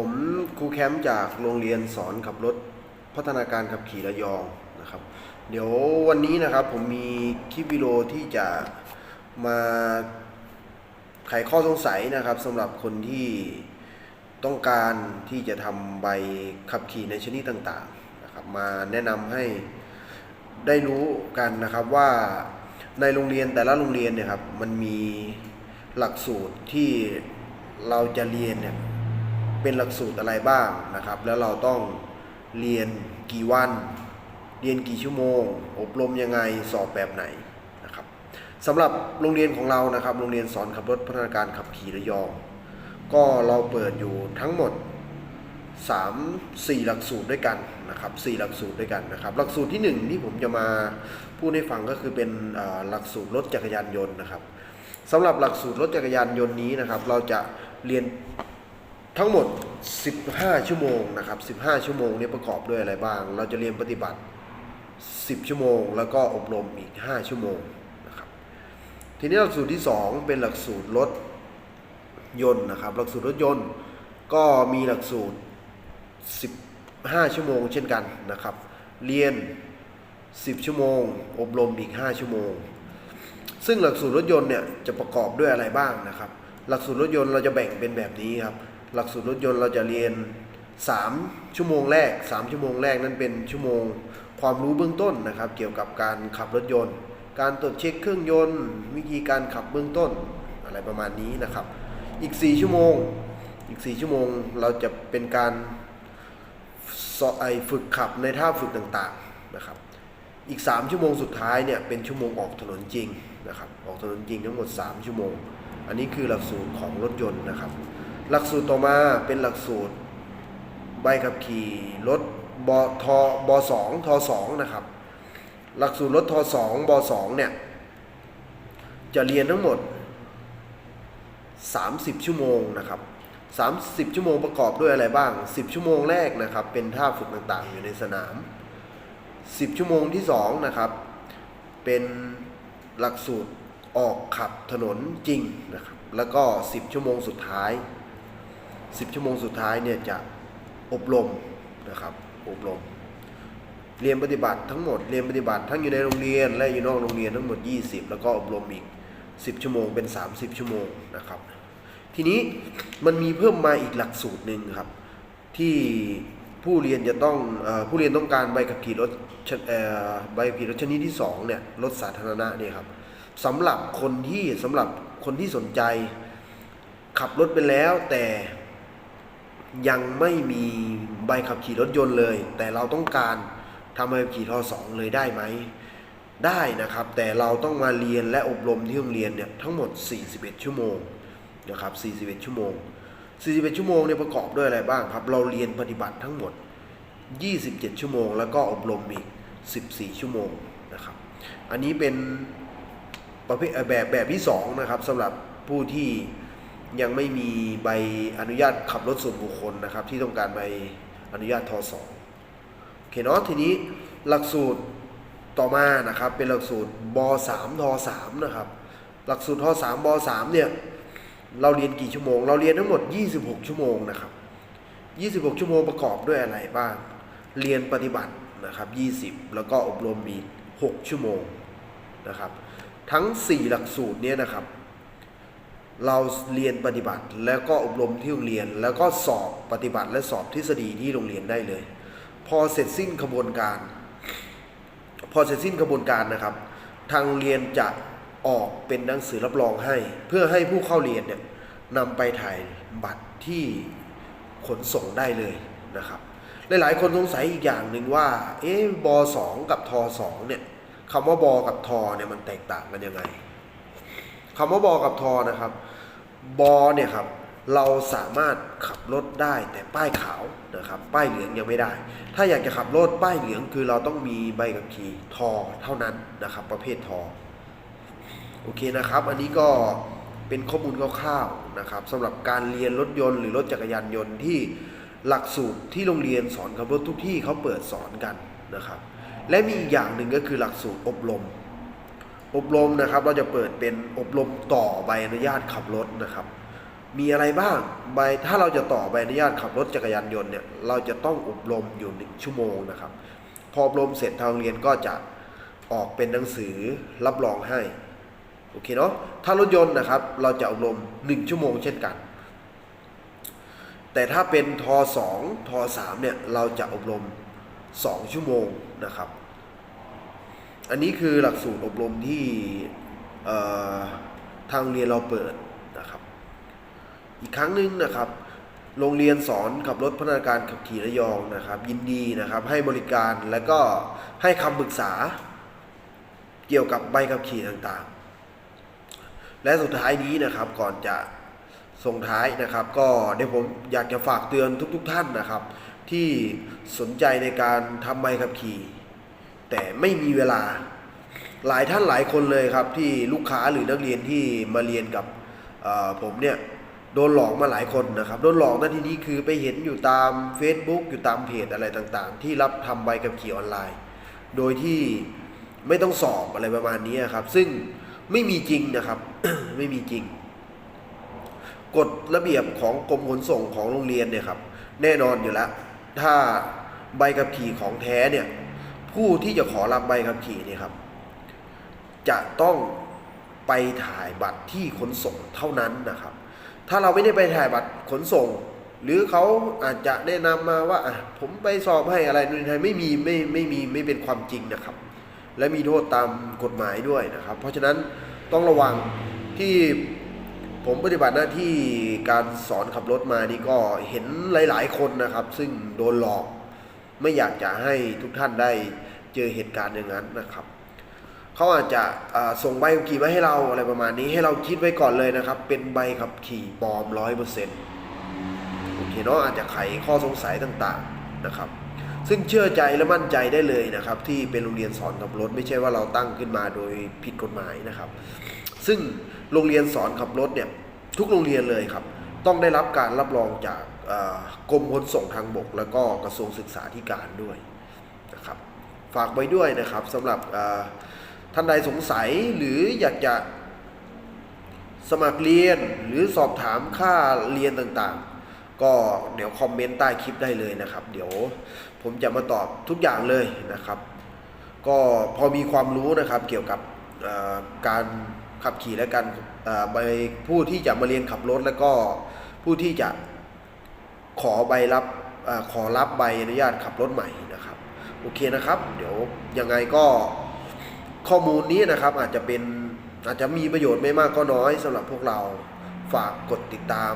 ผมครูแคมป์จากโรงเรียนสอนขับรถพัฒนาการขับขี่ระยองนะครับ เดี๋ยววันนี้นะครับผมมีคลิปวิดีโอที่จะมาไขข้อสงสัยนะครับสำหรับคนที่ต้องการที่จะทำใบขับขี่ในชนิดต่างๆนะครับมาแนะนำให้ได้รู้กันนะครับว่าในโรงเรียนแต่ละโรงเรียนเนี่ยครับมันมีหลักสูตรที่เราจะเรียนเนี่ย เป็นหลักสูตรอะไรบ้างนะครับ แล้วเราต้องเรียนกี่วัน เรียนกี่ชั่วโมง อบรมยังไงสอบแบบไหนนะครับสำหรับโรงเรียนของเรานะครับ โรงเรียนสอนขับรถพัฒนาการขับขี่ระยอง ก็เราเปิดอยู่ทั้งหมด 3 4 หลักสูตรด้วยกันนะครับ4หลักสูตรด้วยกันนะครับ หลักสูตรที่ 1 ที่ผมจะมาพูดให้ฟังก็คือเป็นหลักสูตรรถจักรยานยนต์นะครับสำหรับหลักสูตรรถจักรยานยนต์นี้นะครับ เราจะเรียน ทั้งหมด 15 ชั่วโมงนะครับ 15 ชั่วโมงนี้ประกอบด้วยอะไรบ้าง เราจะเรียนปฏิบัติ 10 ชั่วโมง แล้วก็อบรมอีก 5 ชั่วโมงนะครับ ทีนี้หลักสูตรที่ 2 เป็นหลักสูตรรถยนต์นะครับ หลักสูตรรถยนต์ก็มีหลักสูตร 15 ชั่วโมงเช่นกันนะครับ เรียน 10 ชั่วโมง อบรมอีก 5 ชั่วโมง ซึ่งหลักสูตรรถยนต์เนี่ยจะประกอบด้วยอะไรบ้างนะครับ หลักสูตรรถยนต์เราจะแบ่งเป็นแบบนี้ครับ หลักสูตรรถยนต์เราจะเรียน 3 ชั่วโมงแรก 3 ชั่วโมงแรกนั้นเป็นชั่วโมงความรู้เบื้องต้นนะครับ เกี่ยวกับการขับรถยนต์ การตรวจเช็คเครื่องยนต์ วิธีการขับเบื้องต้นอะไรประมาณนี้นะครับ อีก 4 ชั่วโมง อีก 4 ชั่วโมงเราจะเป็นการสอไอฝึกขับในท่าฝึกต่างๆนะครับ อีก 3 ชั่วโมงสุดท้ายเนี่ยเป็นชั่วโมงออกถนนจริงนะครับ ออกถนนจริงทั้งหมด 3 ชั่วโมง อันนี้คือหลักสูตรของรถยนต์นะครับ หลักสูตรต่อมาเป็นหลักสูตรใบขับขี่รถบทบสองทสองนะครับ หลักสูตรรถทสองบสองเนี่ย จะเรียนทั้งหมด 30 ชั่วโมงนะครับ 30 ชั่วโมงประกอบด้วยอะไรบ้าง 10 ชั่วโมงแรกนะครับ เป็นท่าฝึกต่างๆ อยู่ในสนาม 10 ชั่วโมงที่2นะครับ เป็นหลักสูตรออกขับถนนจริงนะครับ แล้วก็ 10 ชั่วโมงสุดท้าย 10 ชั่วโมงสุดท้ายเนี่ยจะอบรมนะครับอบรม เรียนปฏิบัติทั้งหมดเรียนปฏิบัติทั้งอยู่ในโรงเรียนและอยู่นอกโรงเรียนทั้งหมด 20 แล้วก็อบรมอีก 10 ชั่วโมงเป็น 30 ชั่วโมงนะครับ ทีนี้มันมีเพิ่มมาอีกหลักสูตรหนึ่งครับ ที่ผู้เรียนจะต้องอผู้เรียนต้องการใบขับขี่รถใบขับขี่รถชนิดที่สองเนี่ยรถสาธารณะเนี่ยครับสำหรับคนที่สำหรับคนที่สนใจ ขับรถไปแล้วแต่ ยังไม่มีใบขับขี่รถยนต์เลย แต่เราต้องการทำใบขับขี่ทอสองเลยได้ไหม ได้นะครับ แต่เราต้องมาเรียนและอบรมที่โรงเรียนเนี่ยทั้งหมด 41 ชั่วโมงนะครับ41 ชั่วโมง 41 ชั่วโมงเนี่ยประกอบด้วยอะไรบ้างครับ เราเรียนปฏิบัติทั้งหมด 27 ชั่วโมง แล้วก็อบรมอีก 14 ชั่วโมงนะครับ อันนี้เป็นประเภทแบบแบบที่2นะครับสำหรับผู้ที่ ยังไม่มีใบอนุญาตขับรถส่วนบุคคลนะครับ ที่ต้องการใบอนุญาตทสองโอเคเนาะทีนี้หลักสูตรต่อมานะครับ เป็นหลักสูตรบ3ท3นะครับ หลักสูตรท3บ3เนี่ยเราเรียนกี่ชั่วโมง เราเรียนทั้งหมด 26 ชั่วโมงนะครับ 26 ชั่วโมงประกอบด้วยอะไรบ้าง เรียนปฏิบัตินะครับ 20 แล้วก็อบรมอีก6ชั่วโมงนะครับ ทั้ง 4 หลักสูตรเนี่ยนะครับ เราเรียนปฏิบัติ แล้วก็อบรมที่โรงเรียน แล้วก็สอบปฏิบัติและสอบทฤษฎีที่โรงเรียนได้เลย พอเสร็จสิ้นกระบวนการ พอเสร็จสิ้นกระบวนการนะครับ ทางโรงเรียนจะออกเป็นหนังสือรับรองให้ เพื่อให้ผู้เข้าเรียนเนี่ยนำไปถ่ายบัตรที่ขนส่งได้เลยนะครับ หลาย ๆ คนสงสัยอีกอย่างหนึ่งว่าเอ๊ะบสองกับทสองเนี่ยคำว่าบกับทเนี่ยมันแตกต่างกันยังไงคำว่าบกับทนะครับ บอเนี่ยครับเราสามารถขับรถได้แต่ป้ายขาวนะครับป้ายเหลืองยังไม่ได้ ถ้าอยากจะขับรถป้ายเหลืองคือเราต้องมีใบขับขี่ทอเท่านั้นนะครับ ประเภททอโอเคนะครับ อันนี้ก็เป็นข้อมูลคร่าวๆนะครับสำหรับการเรียนรถยนต์หรือรถจักรยานยนต์ที่หลักสูตรที่โรงเรียนสอนขับรถทุกที่เขาเปิดสอนกันนะครับ และมีอีกอย่างหนึ่งก็คือหลักสูตรอบรม อบรมนะครับ เราจะเปิดเป็นอบรมต่อใบอนุญาตขับรถนะครับ มีอะไรบ้างใบถ้าเราจะต่อใบอนุญาตขับรถจักรยานยนต์เนี่ยเราจะต้องอบรมอยู่หนึ่งชั่วโมงนะครับ พออบรมเสร็จทางเรียนก็จะออกเป็นหนังสือรับรองให้โอเคเนาะถ้ารถยนต์นะครับ เราจะอบรม 1 ชั่วโมงเช่นกัน แต่ถ้าเป็นทอ2ทอ3เนี่ยเราจะอบรม 2 ชั่วโมงนะครับ อันนี้คือหลักสูตรอบรมที่ทางโรงเรียนเราเปิดนะครับ อีกครั้งหนึ่งนะครับ โรงเรียนสอนขับรถพัฒนาการขับขี่ระยองนะครับ ยินดีนะครับให้บริการและก็ให้คำปรึกษาเกี่ยวกับใบขับขี่ต่างๆ และสุดท้ายนี้นะครับก่อนจะส่งท้ายนะครับ ก็เดี๋ยวผมอยากจะฝากเตือนทุกๆท่านนะครับ ที่สนใจในการทำใบขับขี่ แต่ไม่มีเวลาหลายท่านหลายคนเลยครับ ที่ลูกค้าหรือนักเรียนที่มาเรียนกับผมเนี่ยโดนหลอกมาหลายคนนะครับ โดนหลอกนั่นทีนี้คือไปเห็นอยู่ตาม Facebook อยู่ตามเพจอะไรต่างๆ ที่รับทำใบขับขี่ออนไลน์ โดยที่ไม่ต้องสอบอะไรประมาณนี้ครับ ซึ่งไม่มีจริงนะครับ ไม่มีจริงกฎระเบียบของกรมขนส่งของโรงเรียนเนี่ยครับ แน่นอนอยู่แล้ว ถ้าใบขับขี่ของแท้เนี่ย ผู้ที่จะขอรับใบขับขี่เนี่ยครับ จะต้องไปถ่ายบัตรที่ขนส่งเท่านั้นนะครับ ถ้าเราไม่ได้ไปถ่ายบัตรขนส่ง หรือเขาอาจจะแนะนำมาว่าอะผมไปสอบให้อะไรนู่นนนไม่มีไม่ไม่มีไม่เป็นความจริงนะครับ และมีโทษตามกฎหมายด้วยนะครับ เพราะฉะนั้นต้องระวังที่ผมปฏิบัติหน้าที่การสอนขับรถมานี่ก็เห็นหลาย ๆ คนนะครับ ซึ่งโดนหลอก ไม่อยากจะให้ทุกท่านได้เจอเหตุการณ์อย่างนั้นนะครับเขาอาจจะส่งใบขับขี่มาให้เราอะไรประมาณนี้ ให้เราคิดไว้ก่อนเลยนะครับ เป็นใบขับขี่ปลอมร้อยเปอร์เซ็นต์โอเคเนาะอาจจะไขข้อสงสัยต่างๆนะครับ ซึ่งเชื่อใจและมั่นใจได้เลยนะครับ ที่เป็นโรงเรียนสอนขับรถ ไม่ใช่ว่าเราตั้งขึ้นมาโดยผิดกฎหมายนะครับ ซึ่งโรงเรียนสอนขับรถเนี่ยทุกโรงเรียนเลยครับ ต้องได้รับการรับรองจาก กรมขนส่งทางบก แล้วก็กระทรวงศึกษาธิการด้วยนะครับฝากไว้ด้วยนะครับสำหรับท่านใดสงสัยหรืออยากจะสมัครเรียนหรือสอบถามค่าเรียนต่างๆ ก็เดี๋ยวคอมเมนต์ใต้คลิปได้เลยนะครับ เดี๋ยวผมจะมาตอบทุกอย่างเลยนะครับ ก็พอมีความรู้นะครับเกี่ยวกับการขับขี่และการเอ่อใบผู้ที่จะมาเรียนขับรถ แล้วก็ผู้ที่จะ ขอใบรับออขอรับใบอนุญาตขับรถใหม่นะครับ โอเคนะครับ เดี๋ยวยังไงก็ข้อมูลนี้นะครับอาจจะเป็นอาจจะมีประโยชน์ไม่มากก็น้อยสำหรับพวกเราฝากกดติดตาม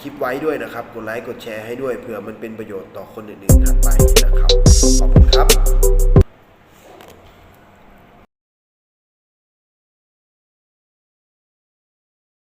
คลิปไว้ด้วยนะครับ กดไลค์กดแชร์ให้ด้วยเผื่อมันเป็นประโยชน์ต่อคนอื่นๆถัดไปนะครับ ขอบคุณครับ